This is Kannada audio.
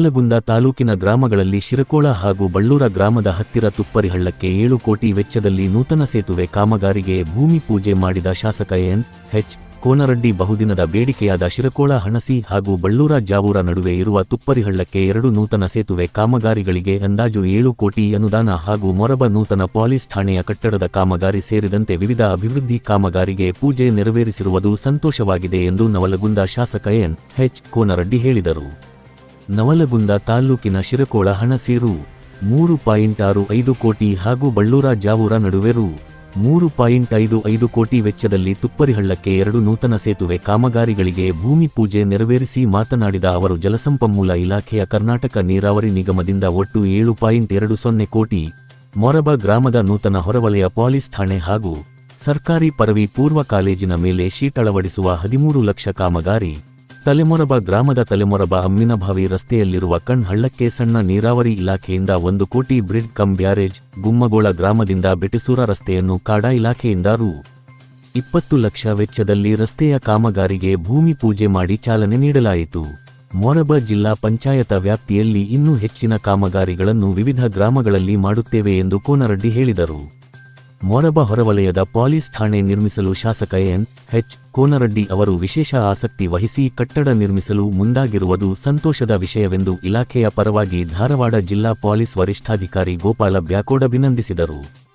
ನವಲಗುಂದ ತಾಲೂಕಿನ ಗ್ರಾಮಗಳಲ್ಲಿ ಶಿರಕೋಳ ಹಾಗೂ ಬಳ್ಳೂರ ಗ್ರಾಮದ ಹತ್ತಿರ ತುಪ್ಪರಿಹಳ್ಳಕ್ಕೆ ಏಳು ಕೋಟಿ ವೆಚ್ಚದಲ್ಲಿ ನೂತನ ಸೇತುವೆ ಕಾಮಗಾರಿಗೆ ಭೂಮಿ ಪೂಜೆ ಮಾಡಿದ ಶಾಸಕ ಎನ್. ಎಚ್ ಕೋನರಡ್ಡಿ ಬಹುದಿನದ ಬೇಡಿಕೆಯಾದ ಶಿರಕೋಳ, ಹಣಸಿ ಹಾಗೂ ಬಳ್ಳೂರ ಜಾವೂರ ನಡುವೆ ಇರುವ ತುಪ್ಪರಿಹಳ್ಳಕ್ಕೆ ಎರಡು ನೂತನ ಸೇತುವೆ ಕಾಮಗಾರಿಗಳಿಗೆ ಅಂದಾಜು ಏಳು ಕೋಟಿ ಅನುದಾನ ಹಾಗೂ ಮೊರಬ ನೂತನ ಪೊಲೀಸ್ ಠಾಣೆಯ ಕಟ್ಟಡದ ಕಾಮಗಾರಿ ಸೇರಿದಂತೆ ವಿವಿಧ ಅಭಿವೃದ್ಧಿ ಕಾಮಗಾರಿಗೆ ಪೂಜೆ ನೆರವೇರಿಸಿರುವುದು ಸಂತೋಷವಾಗಿದೆ ಎಂದು ನವಲಗುಂದ ಶಾಸಕ ಎನ್. ಎಚ್ ಕೋನರಡ್ಡಿ ಹೇಳಿದರು. ನವಲಗುಂದ ತಾಲ್ಲೂಕಿನ ಶಿರಕೋಳ ಹಣ ರು ಮೂರು ಪಾಯಿಂಟ್ ಆರು ಐದು ಕೋಟಿ ಹಾಗೂ ಬಳ್ಳೂರ ಜಾವೂರ ನಡುವೆ ರು ಮೂರು ಪಾಯಿಂಟ್ ಐದು ಐದು ಕೋಟಿ ವೆಚ್ಚದಲ್ಲಿ ತುಪ್ಪರಿಹಳ್ಳಕ್ಕೆ ಎರಡು ನೂತನ ಸೇತುವೆ ಕಾಮಗಾರಿಗಳಿಗೆ ಭೂಮಿ ಪೂಜೆ ನೆರವೇರಿಸಿ ಮಾತನಾಡಿದ ಅವರು, ಜಲಸಂಪನ್ಮೂಲ ಇಲಾಖೆಯ ಕರ್ನಾಟಕ ನೀರಾವರಿ ನಿಗಮದಿಂದ ಒಟ್ಟು ಏಳು ಪಾಯಿಂಟ್ ಎರಡು ಸೊನ್ನೆ ಕೋಟಿ. ಮೊರಬ ಗ್ರಾಮದ ನೂತನ ಹೊರವಲಯ ಪೊಲೀಸ್ ಠಾಣೆ ಹಾಗೂ ಸರ್ಕಾರಿ ಪರವಿ ಪೂರ್ವ ಕಾಲೇಜಿನ ಮೇಲೆ ಶೀಟ್ ಅಳವಡಿಸುವ ಹದಿಮೂರು ಲಕ್ಷ ಕಾಮಗಾರಿ. ತಲೆಮೊರಬ ಗ್ರಾಮದ ತಲೆಮೊರಬ ಅಮ್ಮಿನಭಾವಿ ರಸ್ತೆಯಲ್ಲಿರುವ ಕಣ್ಹಳ್ಳಕ್ಕೆ ಸಣ್ಣ ನೀರಾವರಿ ಇಲಾಖೆಯಿಂದ ಒಂದು ಕೋಟಿ ಬ್ರಿಡ್ ಕಂ ಬ್ಯಾರೇಜ್ ಗುಮ್ಮಗೋಳ ಗ್ರಾಮದಿಂದ ಬೆಟಿಸೂರ ರಸ್ತೆಯನ್ನು ಕಾಡಾ ಇಲಾಖೆಯಿಂದ ರು. ಇಪ್ಪತ್ತು ಲಕ್ಷ ವೆಚ್ಚದಲ್ಲಿ ರಸ್ತೆಯ ಕಾಮಗಾರಿಗೆ ಭೂಮಿ ಪೂಜೆ ಮಾಡಿ ಚಾಲನೆ ನೀಡಲಾಯಿತು. ಮೊರಬ ಜಿಲ್ಲಾ ಪಂಚಾಯತ ವ್ಯಾಪ್ತಿಯಲ್ಲಿ ಇನ್ನೂ ಹೆಚ್ಚಿನ ಕಾಮಗಾರಿಗಳನ್ನು ವಿವಿಧ ಗ್ರಾಮಗಳಲ್ಲಿ ಮಾಡುತ್ತೇವೆ ಎಂದು ಕೋನರಡ್ಡಿ ಹೇಳಿದರು. ಮೊರಬ ಹೊರವಲಯದ ಪೊಲೀಸ್ ಠಾಣೆ ನಿರ್ಮಿಸಲು ಶಾಸಕ ಎನ್. ಎಚ್. ಕೋನರಡ್ಡಿ ಅವರು ವಿಶೇಷ ಆಸಕ್ತಿ ವಹಿಸಿ ಕಟ್ಟಡ ನಿರ್ಮಿಸಲು ಮುಂದಾಗಿರುವುದು ಸಂತೋಷದ ವಿಷಯವೆಂದು ಇಲಾಖೆಯ ಪರವಾಗಿ ಧಾರವಾಡ ಜಿಲ್ಲಾ ಪೊಲೀಸ್ ವರಿಷ್ಠಾಧಿಕಾರಿ ಗೋಪಾಲ ಬ್ಯಾಕೋಡ್ ಅಭಿನಂದಿಸಿದರು.